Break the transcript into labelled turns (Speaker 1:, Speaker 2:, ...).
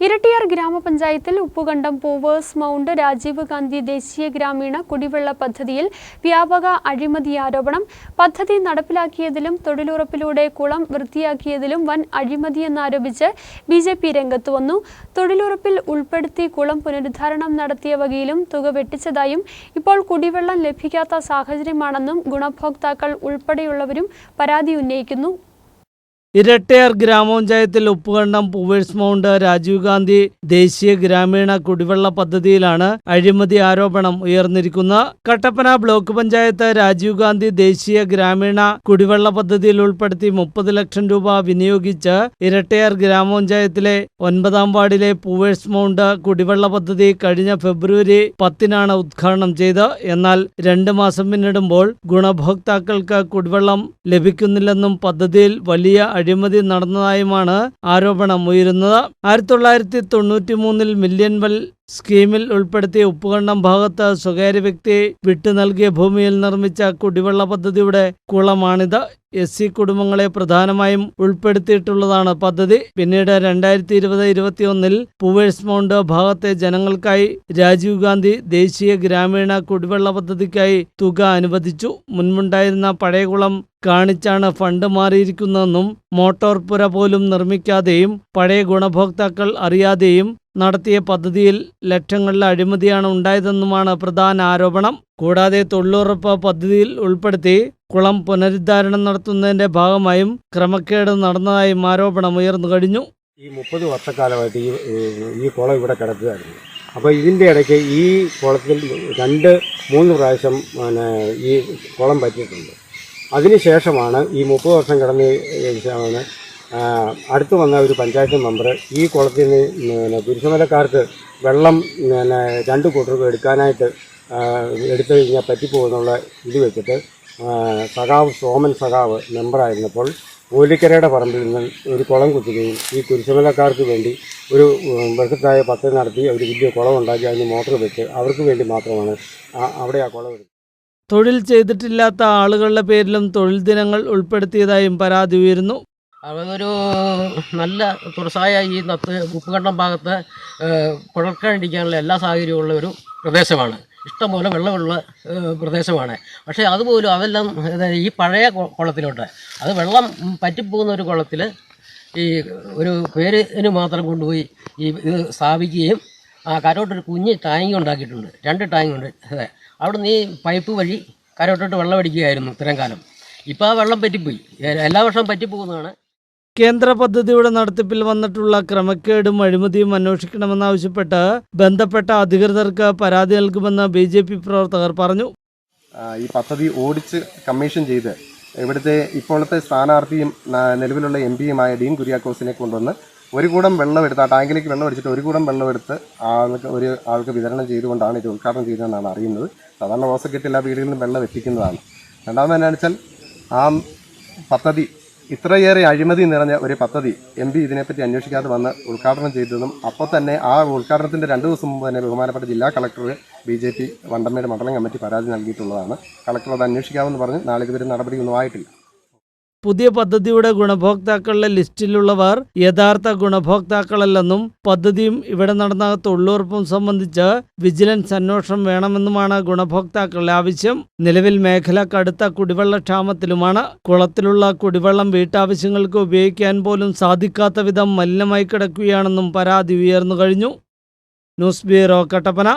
Speaker 1: ഇരട്ടിയാർ ഗ്രാമപഞ്ചായത്തിൽ Uppukandam Poor's mount Rajiv Gandhi ദേശീയ ഗ്രാമീണ കുടിവെള്ള പദ്ധതിയിൽ വ്യാപക അഴിമതി ആരോപണം. പദ്ധതി നടപ്പിലാക്കിയതിലും തൊഴിലുറപ്പിലൂടെ കുളം വൃത്തിയാക്കിയതിലും വൻ അഴിമതിയെന്നാരോപിച്ച് ബി ജെ പി രംഗത്ത് വന്നു. തൊഴിലുറപ്പിൽ ഉൾപ്പെടുത്തി കുളം പുനരുദ്ധാരണം നടത്തിയ വകയിലും തുക വെട്ടിച്ചതായും ഇപ്പോൾ കുടിവെള്ളം ലഭിക്കാത്ത സാഹചര്യമാണെന്നും ഗുണഭോക്താക്കൾ ഉൾപ്പെടെയുള്ളവരും പരാതി ഉന്നയിക്കുന്നു.
Speaker 2: ഇരട്ടയാർ ഗ്രാമപഞ്ചായത്തിൽ ഉപ്പുകണ്ടം പൂവേഴ്സ് മൗണ്ട് രാജീവ് ഗാന്ധി ദേശീയ ഗ്രാമീണ കുടിവെള്ള പദ്ധതിയിലാണ് അഴിമതി ആരോപണം ഉയർന്നിരിക്കുന്നത്. കട്ടപ്പന ബ്ലോക്ക് പഞ്ചായത്ത് രാജീവ് ഗാന്ധി ദേശീയ ഗ്രാമീണ കുടിവെള്ള പദ്ധതിയിൽ ഉൾപ്പെടുത്തി മുപ്പത് ലക്ഷം രൂപ വിനിയോഗിച്ച് ഇരട്ടയാർ ഗ്രാമപഞ്ചായത്തിലെ ഒൻപതാം വാർഡിലെ പൂവേഴ്സ് മൗണ്ട് കുടിവെള്ള പദ്ധതി കഴിഞ്ഞ ഫെബ്രുവരി പത്തിനാണ് ഉദ്ഘാടനം ചെയ്ത് എന്നാൽ രണ്ട് മാസം പിന്നിടുമ്പോൾ ഗുണഭോക്താക്കൾക്ക് കുടിവെള്ളം ലഭിക്കുന്നില്ലെന്നും പദ്ധതിയിൽ വലിയ അഴിമതി നടന്നതായുമാണ് ആരോപണം ഉയരുന്നത്. ആയിരത്തി തൊള്ളായിരത്തി തൊണ്ണൂറ്റി മൂന്നിൽ മില്യൻ വെൽ സ്കീമിൽ ഉൾപ്പെടുത്തിയ ഉപ്പുകണ്ടം ഭാഗത്ത് സ്വകാര്യ വ്യക്തി വിട്ടു നൽകിയ ഭൂമിയിൽ നിർമ്മിച്ച കുടിവെള്ള പദ്ധതിയുടെ കുളമാണിത്. എസ് സി കുടുംബങ്ങളെ പ്രധാനമായും ഉൾപ്പെടുത്തിയിട്ടുള്ളതാണ് പദ്ധതി. പിന്നീട് രണ്ടായിരത്തി ഇരുപത് ഇരുപത്തിയൊന്നിൽ പൂവേഴ്സ് മൗണ്ട് ഭാഗത്തെ ജനങ്ങൾക്കായി രാജീവ് ഗാന്ധി ദേശീയ ഗ്രാമീണ കുടിവെള്ള പദ്ധതിക്കായി തുക അനുവദിച്ചു. മുൻപുണ്ടായിരുന്ന പഴയ കുളം കാണിച്ചാണ് ഫണ്ട് മാറിയിരിക്കുന്നതെന്നും മോട്ടോർ പുര പോലും നിർമ്മിക്കാതെയും പഴയ ഗുണഭോക്താക്കൾ അറിയാതെയും നടത്തിയ പദ്ധതിയിൽ ലക്ഷങ്ങളിലെ അഴിമതിയാണ് ഉണ്ടായതെന്നുമാണ് പ്രധാന ആരോപണം. കൂടാതെ തൊഴിലുറപ്പ് പദ്ധതിയിൽ ഉൾപ്പെടുത്തി കുളം പുനരുദ്ധാരണം നടത്തുന്നതിന്റെ ഭാഗമായും ക്രമക്കേട് നടന്നതായും ആരോപണം ഉയർന്നു കഴിഞ്ഞു.
Speaker 3: ഈ മുപ്പത് വർഷക്കാലമായിട്ട് ഈ ഈ കുളം ഇവിടെ കിടക്കുകയായിരുന്നു. അപ്പോൾ ഇതിന്റെ ഇടയ്ക്ക് ഈ കുളത്തിൽ രണ്ട് മൂന്ന് പ്രാവശ്യം പിന്നെ ഈ കുളം പറ്റിയിട്ടുണ്ട്. അതിനുശേഷമാണ് ഈ മുപ്പത് വർഷം കിടന്ന് ശേഷമാണ് അടുത്ത് വന്ന ഒരു പഞ്ചായത്ത് മെമ്പർ ഈ കുളത്തിൽ നിന്ന് പിന്നെ പുരുഷമലക്കാർക്ക് വെള്ളം പിന്നെ രണ്ട് കൂട്ടർക്ക് എടുക്കാനായിട്ട് എടുത്തു കഴിഞ്ഞാൽ പറ്റിപ്പോകുന്നുള്ള ഇത് വെച്ചിട്ട് സഖാവ് സോമൻ സഖാവ് മെമ്പറായിരുന്നപ്പോൾ ഓലിക്കരയുടെ പറമ്പിൽ നിന്ന് ഒരു കുളം കുത്തുകയും ഈ കുരിശുമലക്കാർക്ക് വേണ്ടി ഒരു ബൃഹത്തായ പദ്ധതി നടത്തി ഒരു വലിയ കുളം ഉണ്ടാക്കി അതിന് മോട്ടോർ വെച്ച് അവർക്ക് വേണ്ടി മാത്രമാണ് അവിടെ ആ കുളം
Speaker 2: തൊഴിൽ ചെയ്തിട്ടില്ലാത്ത ആളുകളുടെ പേരിലും തൊഴിൽ ദിനങ്ങൾ ഉൾപ്പെടുത്തിയതായും പരാതി ഉയരുന്നു.
Speaker 4: അതൊരു നല്ല തുറസായ ഈ നത്ത് ഉപ്പുകണ്ടം ഭാഗത്ത് കുഴക്കാണ്ടിരിക്കാനുള്ള എല്ലാ സാഹചര്യവും ഉള്ള ഒരു പ്രദേശമാണ്. ഇഷ്ടംപോലെ വെള്ളമുള്ള പ്രദേശമാണ്. പക്ഷേ അതുപോലും അതെല്ലാം ഈ പഴയ കുളത്തിലോട്ട്. അത് വെള്ളം പറ്റിപ്പോകുന്ന ഒരു കുളത്തിൽ ഈ ഒരു പേരിന് മാത്രം കൊണ്ടുപോയി ഈ ഇത് സ്ഥാപിക്കുകയും ആ കരോട്ടൊരു കുഞ്ഞ് ടാങ്ക് ഉണ്ടാക്കിയിട്ടുണ്ട്. രണ്ട് ടാങ്ക് ഉണ്ട്. അതെ. അവിടെ നിന്ന് ഈ പൈപ്പ് വഴി കരോട്ടോട്ട് വെള്ളം അടിക്കുകയായിരുന്നു ഇത്രയും കാലം. ഇപ്പോൾ ആ വെള്ളം പറ്റിപ്പോയി. എല്ലാ വർഷവും പറ്റിപ്പോകുന്നതാണ്.
Speaker 2: കേന്ദ്ര പദ്ധതിയുടെ നടത്തിപ്പിൽ വന്നിട്ടുള്ള ക്രമക്കേടും അഴിമതിയും അന്വേഷിക്കണമെന്നാവശ്യപ്പെട്ട് ബന്ധപ്പെട്ട അധികൃതർക്ക് പരാതി നൽകുമെന്ന് ബി ജെ പി പ്രവർത്തകർ പറഞ്ഞു.
Speaker 5: ഈ പദ്ധതി ഓടിച്ച് കമ്മീഷൻ ചെയ്ത് ഇവിടുത്തെ ഇപ്പോഴത്തെ സ്ഥാനാർത്ഥിയും നിലവിലുള്ള എം പിയുമായ ഡീൻ കുര്യാക്കോസിനെ കൊണ്ടുവന്ന് ഒരു കൂടം വെള്ളം എടുത്ത് ആ ടാങ്കിലേക്ക് വെള്ളം അടിച്ചിട്ട് ഒരു കൂടം വെള്ളം എടുത്ത് ആൾക്ക് ഒരു ആൾക്ക് വിതരണം ചെയ്തുകൊണ്ടാണ് ഇത് ഉദ്ഘാടനം ചെയ്തതെന്നാണ് അറിയുന്നത്. സാധാരണ റോസക്കെട്ട് എല്ലാ വീടുകളിലും വെള്ളം എത്തിക്കുന്നതാണ്. രണ്ടാമത് വെച്ചാൽ ആ പദ്ധതി ഇത്രയേറെ അഴിമതി നിറഞ്ഞ ഒരു പദ്ധതി എം പി ഇതിനെപ്പറ്റി അന്വേഷിക്കാതെ വന്ന് ഉദ്ഘാടനം ചെയ്തതും അപ്പോൾ തന്നെ ആ ഉദ്ഘാടനത്തിന്റെ രണ്ട് ദിവസം മുമ്പ് തന്നെ ബഹുമാനപ്പെട്ട ജില്ലാ കളക്ടർ ബി ജെ പി വണ്ടമ്മയുടെ മണ്ഡലം കമ്മിറ്റി പരാതി നൽകിയിട്ടുള്ളതാണ്. കളക്ടർ അത് അന്വേഷിക്കാമെന്ന് പറഞ്ഞ് നാളെ ഇതുവരെ നടപടിയൊന്നും ആയിട്ടില്ല.
Speaker 2: പുതിയ പദ്ധതിയുടെ ഗുണഭോക്താക്കളുടെ ലിസ്റ്റിലുള്ളവർ യഥാർത്ഥ ഗുണഭോക്താക്കളല്ലെന്നും പദ്ധതിയും ഇവിടെ നടന്ന തൊഴിലുറപ്പും സംബന്ധിച്ച് വിജിലൻസ് അന്വേഷണം വേണമെന്നുമാണ് ഗുണഭോക്താക്കളുടെ ആവശ്യം. നിലവിൽ മേഖല കടുത്ത കുടിവെള്ള ക്ഷാമത്തിലുമാണ്. കുളത്തിലുള്ള കുടിവെള്ളം വീട്ടാവശ്യങ്ങൾക്ക് ഉപയോഗിക്കാൻ പോലും സാധിക്കാത്ത വിധം മലിനമായി കിടക്കുകയാണെന്നും പരാതി ഉയർന്നു കഴിഞ്ഞു. News bureau Kattappana.